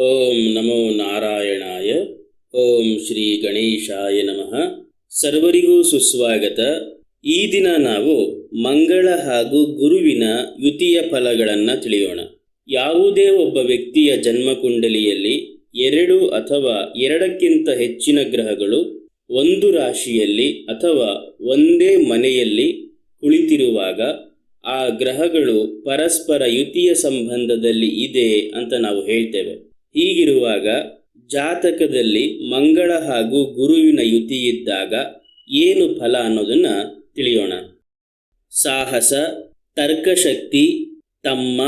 ಓಂ ನಮೋ ನಾರಾಯಣಾಯ, ಓಂ ಶ್ರೀ ಗಣೇಶಾಯ ನಮಃ. ಸರ್ವರಿಗೂ ಸುಸ್ವಾಗತ. ಈ ದಿನ ನಾವು ಮಂಗಳ ಹಾಗೂ ಗುರುವಿನ ಯುತಿಯ ಫಲಗಳನ್ನು ತಿಳಿಯೋಣ. ಯಾವುದೇ ಒಬ್ಬ ವ್ಯಕ್ತಿಯ ಜನ್ಮಕುಂಡಲಿಯಲ್ಲಿ ಎರಡು ಅಥವಾ ಎರಡಕ್ಕಿಂತ ಹೆಚ್ಚಿನ ಗ್ರಹಗಳು ಒಂದು ರಾಶಿಯಲ್ಲಿ ಅಥವಾ ಒಂದೇ ಮನೆಯಲ್ಲಿ ಕುಳಿತಿರುವಾಗ ಆ ಗ್ರಹಗಳು ಪರಸ್ಪರ ಯುತಿಯ ಸಂಬಂಧದಲ್ಲಿ ಇದೆ ಅಂತ ನಾವು ಹೇಳ್ತೇವೆ. ಹೀಗಿರುವಾಗ ಜಾತಕದಲ್ಲಿ ಮಂಗಳ ಹಾಗೂ ಗುರುವಿನ ಯುತಿ ಇದ್ದಾಗ ಏನು ಫಲ ಅನ್ನೋದನ್ನ ತಿಳಿಯೋಣ. ಸಾಹಸ, ತರ್ಕಶಕ್ತಿ, ತಮ್ಮ,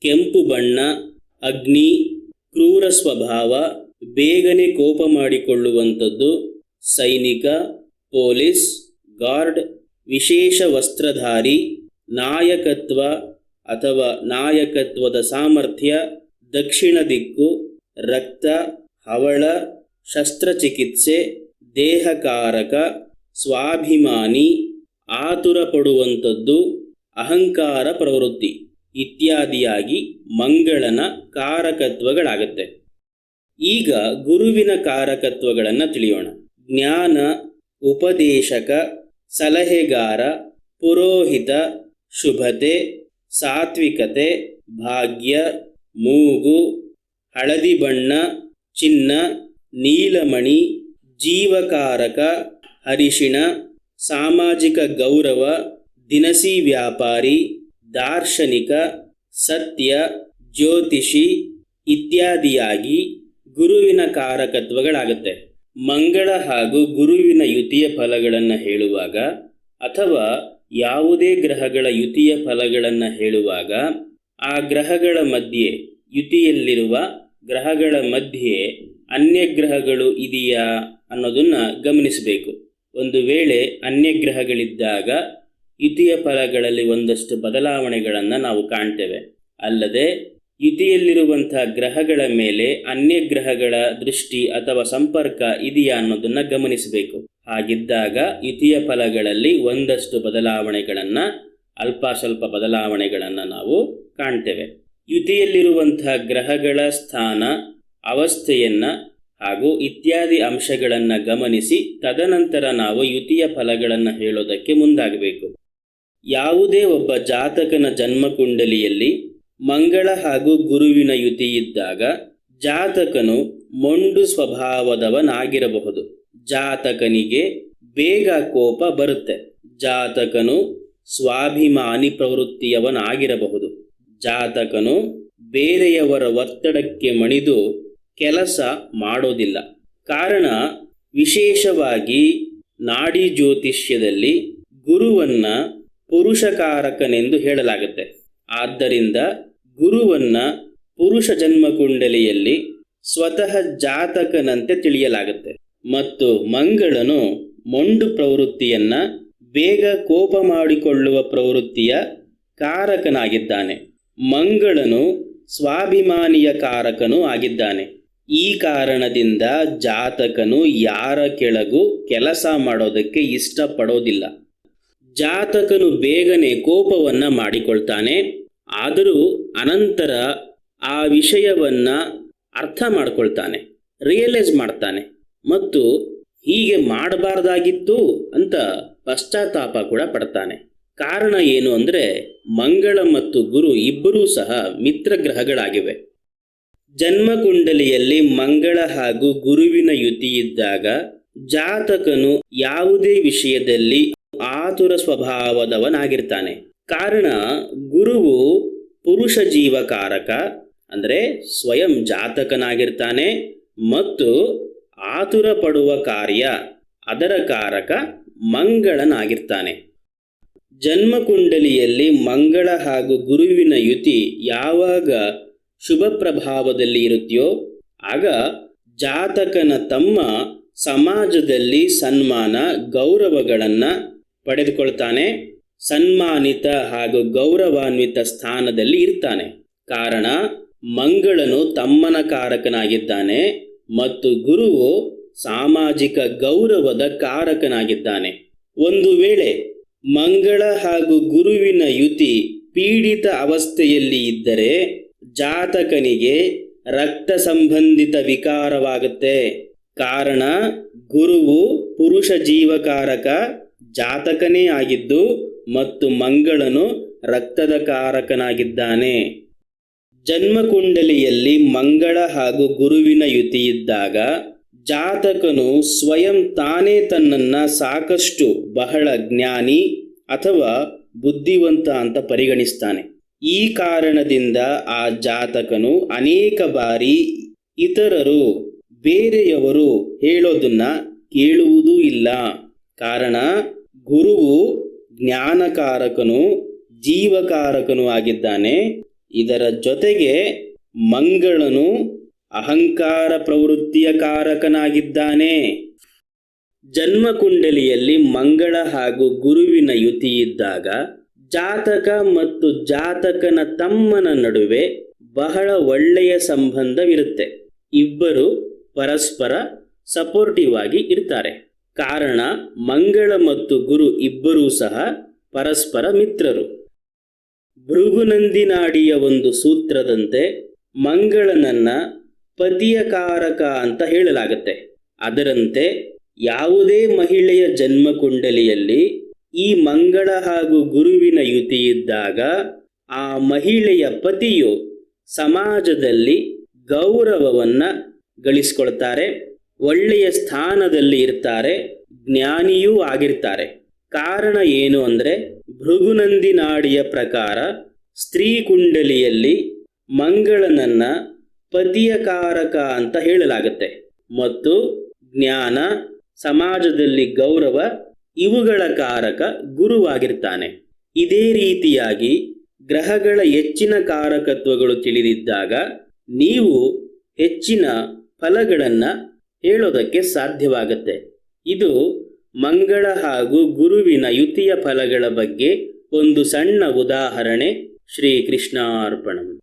ಕೆಂಪು ಬಣ್ಣ, ಅಗ್ನಿ, ಕ್ರೂರ ಸ್ವಭಾವ, ಬೇಗನೆ ಕೋಪ ಮಾಡಿಕೊಳ್ಳುವಂಥದ್ದು, ಸೈನಿಕ, ಪೊಲೀಸ್, ಗಾರ್ಡ್, ವಿಶೇಷ ವಸ್ತ್ರಧಾರಿ, ನಾಯಕತ್ವ ಅಥವಾ ನಾಯಕತ್ವದ ಸಾಮರ್ಥ್ಯ ದಕ್ಷಿಣ ದಿಕ್ಕು, ರಕ್ತ, ಹವಳ, ಶಸ್ತ್ರಚಿಕಿತ್ಸೆ, ದೇಹಕಾರಕ, ಸ್ವಾಭಿಮಾನಿ, ಆತುರ ಪಡುವಂಥದ್ದು, ಅಹಂಕಾರ ಪ್ರವೃತ್ತಿ ಇತ್ಯಾದಿಯಾಗಿ ಮಂಗಳನ ಕಾರಕತ್ವಗಳಾಗತ್ತೆ. ಈಗ ಗುರುವಿನ ಕಾರಕತ್ವಗಳನ್ನು ತಿಳಿಯೋಣ. ಜ್ಞಾನ, ಉಪದೇಶಕ, ಸಲಹೆಗಾರ, ಪುರೋಹಿತ, ಶುಭತೆ, ಸಾತ್ವಿಕತೆ, ಭಾಗ್ಯ ಮೂಗು, ಹಳದಿ ಬಣ್ಣ, ಚಿನ್ನ, ನೀಲಮಣಿ, ಜೀವಕಾರಕ, ಅರಿಶಿಣ, ಸಾಮಾಜಿಕ ಗೌರವ, ದಿನಸಿ ವ್ಯಾಪಾರಿ, ದಾರ್ಶನಿಕ, ಸತ್ಯ, ಜ್ಯೋತಿಷಿ ಇತ್ಯಾದಿಯಾಗಿ ಗುರುವಿನ ಕಾರಕತ್ವಗಳಾಗುತ್ತೆ. ಮಂಗಳ ಹಾಗೂ ಗುರುವಿನ ಯುತಿಯ ಫಲಗಳನ್ನು ಹೇಳುವಾಗ ಅಥವಾ ಯಾವುದೇ ಗ್ರಹಗಳ ಯುತಿಯ ಫಲಗಳನ್ನು ಹೇಳುವಾಗ ಆ ಗ್ರಹಗಳ ಮಧ್ಯೆ, ಯುತಿಯಲ್ಲಿರುವ ಗ್ರಹಗಳ ಮಧ್ಯೆ ಅನ್ಯ ಗ್ರಹಗಳು ಇದೆಯಾ ಅನ್ನೋದನ್ನ ಗಮನಿಸಬೇಕು. ಒಂದು ವೇಳೆ ಅನ್ಯ ಗ್ರಹಗಳಿದ್ದಾಗ ಯುತಿಯ ಫಲಗಳಲ್ಲಿ ಒಂದಷ್ಟು ಬದಲಾವಣೆಗಳನ್ನು ನಾವು ಕಾಣ್ತೇವೆ. ಅಲ್ಲದೆ ಯುತಿಯಲ್ಲಿರುವಂತಹ ಗ್ರಹಗಳ ಮೇಲೆ ಅನ್ಯ ಗ್ರಹಗಳ ದೃಷ್ಟಿ ಅಥವಾ ಸಂಪರ್ಕ ಇದೆಯಾ ಅನ್ನೋದನ್ನ ಗಮನಿಸಬೇಕು. ಹಾಗಿದ್ದಾಗ ಯುತಿಯ ಫಲಗಳಲ್ಲಿ ಒಂದಷ್ಟು ಬದಲಾವಣೆಗಳನ್ನು, ಅಲ್ಪ ಸ್ವಲ್ಪ ಬದಲಾವಣೆಗಳನ್ನು ನಾವು ಕಾಣ್ತೇವೆ. ಯುತಿಯಲ್ಲಿರುವಂತಹ ಗ್ರಹಗಳ ಸ್ಥಾನ, ಅವಸ್ಥೆಯನ್ನು ಹಾಗೂ ಇತ್ಯಾದಿ ಅಂಶಗಳನ್ನು ಗಮನಿಸಿ ತದನಂತರ ನಾವು ಯುತಿಯ ಫಲಗಳನ್ನು ಹೇಳೋದಕ್ಕೆ ಮುಂದಾಗಬೇಕು. ಯಾವುದೇ ಒಬ್ಬ ಜಾತಕನ ಜನ್ಮಕುಂಡಲಿಯಲ್ಲಿ ಮಂಗಳ ಹಾಗೂ ಗುರುವಿನ ಯುತಿ ಇದ್ದಾಗ ಜಾತಕನು ಮೊಂಡು ಸ್ವಭಾವದವನಾಗಿರಬಹುದು. ಜಾತಕನಿಗೆ ಬೇಗ ಕೋಪ ಬರುತ್ತೆ. ಜಾತಕನು ಸ್ವಾಭಿಮಾನಿ ಪ್ರವೃತ್ತಿಯವನಾಗಿರಬಹುದು. ಜಾತಕನು ಬೇರೆಯವರ ಒತ್ತಡಕ್ಕೆ ಮಣಿದು ಕೆಲಸ ಮಾಡೋದಿಲ್ಲ. ಕಾರಣ ವಿಶೇಷವಾಗಿ ನಾಡಿ ಜ್ಯೋತಿಷ್ಯದಲ್ಲಿ ಗುರುವನ್ನ ಪುರುಷಕಾರಕನೆಂದು ಹೇಳಲಾಗುತ್ತೆ. ಆದ್ದರಿಂದ ಗುರುವನ್ನ ಪುರುಷ ಜನ್ಮಕುಂಡಲಿಯಲ್ಲಿ ಸ್ವತಃ ಜಾತಕನಂತೆ ತಿಳಿಯಲಾಗುತ್ತೆ. ಮತ್ತು ಮಂಗಳನು ಮೊಂಡು ಪ್ರವೃತ್ತಿಯನ್ನ ಬೇಗ ಕೋಪ ಮಾಡಿಕೊಳ್ಳುವ ಪ್ರವೃತ್ತಿಯ ಕಾರಕನಾಗಿದ್ದಾನೆ. ಮಂಗಳನು ಸ್ವಾಭಿಮಾನಿಯ ಕಾರಕನೂ ಆಗಿದ್ದಾನೆ. ಈ ಕಾರಣದಿಂದ ಜಾತಕನು ಯಾರ ಕೆಳಗೂ ಕೆಲಸ ಮಾಡೋದಕ್ಕೆ ಇಷ್ಟಪಡೋದಿಲ್ಲ. ಜಾತಕನು ಬೇಗನೆ ಕೋಪವನ್ನ ಮಾಡಿಕೊಳ್ತಾನೆ. ಆದರೂ ಅನಂತರ ಆ ವಿಷಯವನ್ನ ಅರ್ಥ ಮಾಡ್ಕೊಳ್ತಾನೆ ರಿಯಲೈಸ್ ಮಾಡ್ತಾನೆ ಮತ್ತು ಹೀಗೆ ಮಾಡಬಾರ್ದಾಗಿತ್ತು ಅಂತ ಪಶ್ಚಾತ್ತಾಪ ಕೂಡ ಪಡ್ತಾನೆ. ಕಾರಣ ಏನು ಅಂದರೆ ಮಂಗಳ ಮತ್ತು ಗುರು ಇಬ್ಬರೂ ಸಹ ಮಿತ್ರ ಗ್ರಹಗಳಾಗಿವೆ. ಜನ್ಮಕುಂಡಲಿಯಲ್ಲಿ ಮಂಗಳ ಹಾಗೂ ಗುರುವಿನ ಯುತಿಯಿದ್ದಾಗ ಜಾತಕನು ಯಾವುದೇ ವಿಷಯದಲ್ಲಿ ಆತುರ ಸ್ವಭಾವದವನಾಗಿರ್ತಾನೆ. ಕಾರಣ ಗುರುವು ಪುರುಷ ಜೀವಕಾರಕ, ಅಂದರೆ ಸ್ವಯಂ ಜಾತಕನಾಗಿರ್ತಾನೆ ಮತ್ತು ಆತುರ ಪಡುವ ಕಾರ್ಯ ಅದರ ಕಾರಕ ಮಂಗಳನಾಗಿರ್ತಾನೆ. ಜನ್ಮಕುಂಡಲಿಯಲ್ಲಿ ಮಂಗಳ ಹಾಗೂ ಗುರುವಿನ ಯುತಿ ಯಾವಾಗ ಶುಭ ಪ್ರಭಾವದಲ್ಲಿ ಇರುತ್ತೆಯೋ, ಆಗ ಜಾತಕನ ತಮ್ಮ ಸಮಾಜದಲ್ಲಿ ಸನ್ಮಾನ, ಗೌರವಗಳನ್ನು ಪಡೆದುಕೊಳ್ತಾನೆ, ಸನ್ಮಾನಿತ ಹಾಗೂ ಗೌರವಾನ್ವಿತ ಸ್ಥಾನದಲ್ಲಿ ಇರ್ತಾನೆ. ಕಾರಣ, ಮಂಗಳನು ತಮ್ಮನ ಕಾರಕನಾಗಿದ್ದಾನೆ ಮತ್ತು ಗುರುವು ಸಾಮಾಜಿಕ ಗೌರವದ ಕಾರಕನಾಗಿದ್ದಾನೆ. ಒಂದು ವೇಳೆ ಮಂಗಳ ಹಾಗೂ ಗುರುವಿನ ಯುತಿ ಪೀಡಿತ ಅವಸ್ಥೆಯಲ್ಲಿ ಇದ್ದರೆ ಜಾತಕನಿಗೆ ರಕ್ತ ಸಂಬಂಧಿತ ವಿಕಾರವಾಗುತ್ತೆ. ಕಾರಣ, ಗುರುವು ಪುರುಷ ಜೀವಕಾರಕ ಜಾತಕನೇ ಆಗಿದ್ದು ಮತ್ತು ಮಂಗಳನು ರಕ್ತದ ಕಾರಕನಾಗಿದ್ದಾನೆ. ಜನ್ಮಕುಂಡಲಿಯಲ್ಲಿ ಮಂಗಳ ಹಾಗೂ ಗುರುವಿನ ಯುತಿ ಇದ್ದಾಗ ಜಾತಕನು ಸ್ವಯಂ ತಾನೇ ತನ್ನನ್ನು ಸಾಕಷ್ಟು ಬಹಳ ಜ್ಞಾನಿ ಅಥವಾ ಬುದ್ಧಿವಂತ ಅಂತ ಪರಿಗಣಿಸ್ತಾನೆ. ಈ ಕಾರಣದಿಂದ ಆ ಜಾತಕನು ಅನೇಕ ಬಾರಿ ಇತರರು, ಬೇರೆಯವರು ಹೇಳೋದನ್ನ ಕೇಳುವುದೂ ಇಲ್ಲ. ಕಾರಣ, ಗುರುವು ಜ್ಞಾನಕಾರಕನು, ಜೀವಕಾರಕನು ಆಗಿದ್ದಾನೆ. ಇದರ ಜೊತೆಗೆ ಮಂಗಳನು ಅಹಂಕಾರ ಪ್ರವೃತ್ತಿಯ ಕಾರಕನಾಗಿದ್ದಾನೆ. ಜನ್ಮಕುಂಡಲಿಯಲ್ಲಿ ಮಂಗಳ ಹಾಗೂ ಗುರುವಿನ ಯುತಿಯಿದ್ದಾಗ ಜಾತಕ ಮತ್ತು ಜಾತಕನ ತಮ್ಮನ ನಡುವೆ ಬಹಳ ಒಳ್ಳೆಯ ಸಂಬಂಧವಿರುತ್ತೆ. ಇಬ್ಬರು ಪರಸ್ಪರ ಸಪೋರ್ಟಿವ್ ಆಗಿ ಇರ್ತಾರೆ. ಕಾರಣ ಮಂಗಳ ಮತ್ತು ಗುರು ಇಬ್ಬರೂ ಸಹ ಪರಸ್ಪರ ಮಿತ್ರರು. ಭೃಗುನಂದಿನಾಡಿಯ ಒಂದು ಸೂತ್ರದಂತೆ ಮಂಗಳನನ್ನ ಪತಿಯ ಕಾರಕ ಅಂತ ಹೇಳಲಾಗುತ್ತೆ. ಅದರಂತೆ ಯಾವುದೇ ಮಹಿಳೆಯ ಜನ್ಮ ಕುಂಡಲಿಯಲ್ಲಿ ಈ ಮಂಗಳ ಹಾಗೂ ಗುರುವಿನ ಯುತಿ ಇದ್ದಾಗ ಆ ಮಹಿಳೆಯ ಪತಿಯು ಸಮಾಜದಲ್ಲಿ ಗೌರವವನ್ನ ಗಳಿಸ್ಕೊಳ್ತಾರೆ, ಒಳ್ಳೆಯ ಸ್ಥಾನದಲ್ಲಿ ಇರ್ತಾರೆ, ಜ್ಞಾನಿಯೂ ಆಗಿರ್ತಾರೆ. ಕಾರಣ ಏನು ಅಂದ್ರೆ ಭೃಗುನಂದಿ ನಾಡಿಯ ಪ್ರಕಾರ ಸ್ತ್ರೀ ಕುಂಡಲಿಯಲ್ಲಿ ಮಂಗಳನನ್ನ ಪತಿಯ ಕಾರಕ ಅಂತ ಹೇಳಲಾಗುತ್ತೆ. ಮತ್ತು ಜ್ಞಾನ ಸಮಾಜದಲ್ಲಿ ಗೌರವ ಇವುಗಳ ಕಾರಕ ಗುರುವಾಗಿರ್ತಾನೆ. ಇದೇ ರೀತಿಯಾಗಿ ಗ್ರಹಗಳ ಹೆಚ್ಚಿನ ಕಾರಕತ್ವಗಳು ತಿಳಿದಿದ್ದಾಗ ನೀವು ಹೆಚ್ಚಿನ ಫಲಗಳನ್ನು ಹೇಳೋದಕ್ಕೆ ಸಾಧ್ಯವಾಗುತ್ತೆ. ಇದು ಮಂಗಳ ಹಾಗೂ ಗುರುವಿನ ಯುತಿಯ ಫಲಗಳ ಬಗ್ಗೆ ಒಂದು ಸಣ್ಣ ಉದಾಹರಣೆ ಶ್ರೀ ಕೃಷ್ಣಾರ್ಪಣಂ